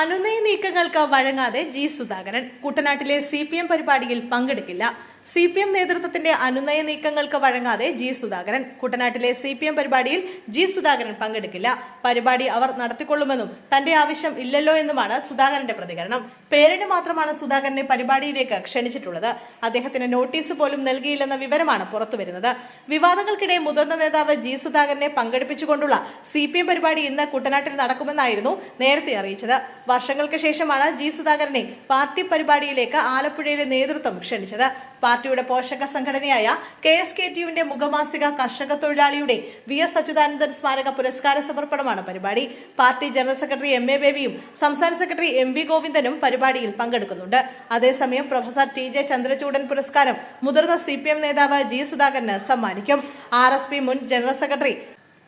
അനുനയ നീക്കങ്ങൾക്ക് വഴങ്ങാതെ G Sudhakaran. കുട്ടനാട്ടിലെ C P M പരിപാടിയിൽ പങ്കെടുക്കില്ല. C P M നേതൃത്വത്തിന്റെ അനുനയ നീക്കങ്ങൾക്ക് വഴങ്ങാതെ ജി സുധാകരൻ. കുട്ടനാട്ടിലെ സി പി എം പരിപാടിയിൽ ജി സുധാകരൻ പങ്കെടുക്കില്ല. പരിപാടി അവർ നടത്തിക്കൊള്ളുമെന്നും തന്റെ ആവശ്യം ഇല്ലല്ലോ എന്നുമാണ് സുധാകരന്റെ പ്രതികരണം. പേരിന് മാത്രമാണ് സുധാകരനെ പരിപാടിയിലേക്ക് ക്ഷണിച്ചിട്ടുള്ളത്. അദ്ദേഹത്തിന് നോട്ടീസ് പോലും നൽകിയില്ലെന്ന വിവരമാണ് പുറത്തുവരുന്നത്. വിവാദങ്ങൾക്കിടെ മുതിർന്ന നേതാവ് ജി സുധാകരനെ പങ്കെടുപ്പിച്ചുകൊണ്ടുള്ള സി പി എം പരിപാടി ഇന്ന് കുട്ടനാട്ടിൽ നടക്കുമെന്നായിരുന്നു നേരത്തെ അറിയിച്ചത്. വർഷങ്ങൾക്ക് ശേഷമാണ് ജി സുധാകരനെ പാർട്ടി പരിപാടിയിലേക്ക് ആലപ്പുഴയിലെ നേതൃത്വം ക്ഷണിച്ചത്. പാർട്ടിയുടെ പോഷക സംഘടനയായ കെ എസ് കെ ടിയുവിന്റെ മുഖമാസിക കർഷക തൊഴിലാളിയുടെ വി എസ് അച്യുതാനന്ദൻ സ്മാരക പുരസ്കാര സമർപ്പണമാണ് പരിപാടി. പാർട്ടി ജനറൽ സെക്രട്ടറി എം എ ബേബിയും സംസ്ഥാന സെക്രട്ടറി എം വി ഗോവിന്ദനും പരിപാടിയിൽ പങ്കെടുക്കുന്നുണ്ട്. അതേസമയം പ്രൊഫസർ ടി ജെ ചന്ദ്രചൂഡൻ പുരസ്കാരം മുതിർന്ന സി പി എം നേതാവ് ജി സുധാകരന് സമ്മാനിക്കും. ആർ എസ് പി മുൻ general secretary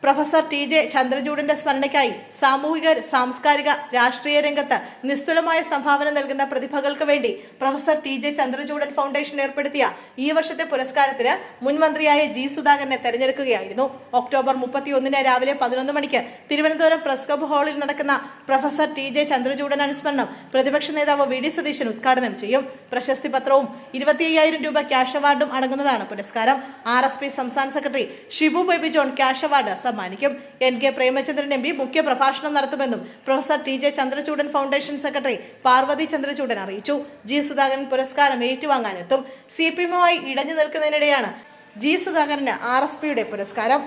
professor T J ചന്ദ്രചൂഡിന്റെ സ്മരണയ്ക്കായി സാമൂഹിക സാംസ്കാരിക രാഷ്ട്രീയ രംഗത്ത് നിസ്തുലമായ സംഭാവന നൽകുന്ന പ്രതിഭകൾക്ക് വേണ്ടി professor T J Chandrachoodan foundation ഏർപ്പെടുത്തിയ ഈ വർഷത്തെ പുരസ്കാരത്തിന് മുൻമന്ത്രിയായ ജി സുധാകരനെ തെരഞ്ഞെടുക്കുകയായിരുന്നു. ഒക്ടോബർ മുപ്പത്തിയൊന്നിന് രാവിലെ പതിനൊന്ന് മണിക്ക് തിരുവനന്തപുരം പ്രസ് ക്ലബ് ഹാളിൽ നടക്കുന്ന പ്രൊഫസർ ടി ജെ ചന്ദ്രചൂഡൻ അനുസ്മരണം പ്രതിപക്ഷ നേതാവ് വി ഡി സതീശൻ ഉദ്ഘാടനം ചെയ്യും. പ്രശസ്തി പത്രവും ഇരുപത്തി രൂപ ക്യാഷ് അവാർഡും അടങ്ങുന്നതാണ് പുരസ്കാരം. ആർ എസ് പി സംസ്ഥാന secretary Shibu Baby John cash award സമ്മാനിക്കും. N K Premachandran M P മുഖ്യ പ്രഭാഷണം നടത്തുമെന്നും professor T J Chandrachoodan foundation secretary Parvathi Chandrachoodan അറിയിച്ചു. ജി സുധാകരൻ പുരസ്കാരം ഏറ്റുവാങ്ങാനെത്തും. സി പി എമ്മുമായി ഇടഞ്ഞു നിൽക്കുന്നതിനിടെയാണ് ജി സുധാകരന് ആർ എസ് പിയുടെ പുരസ്കാരം.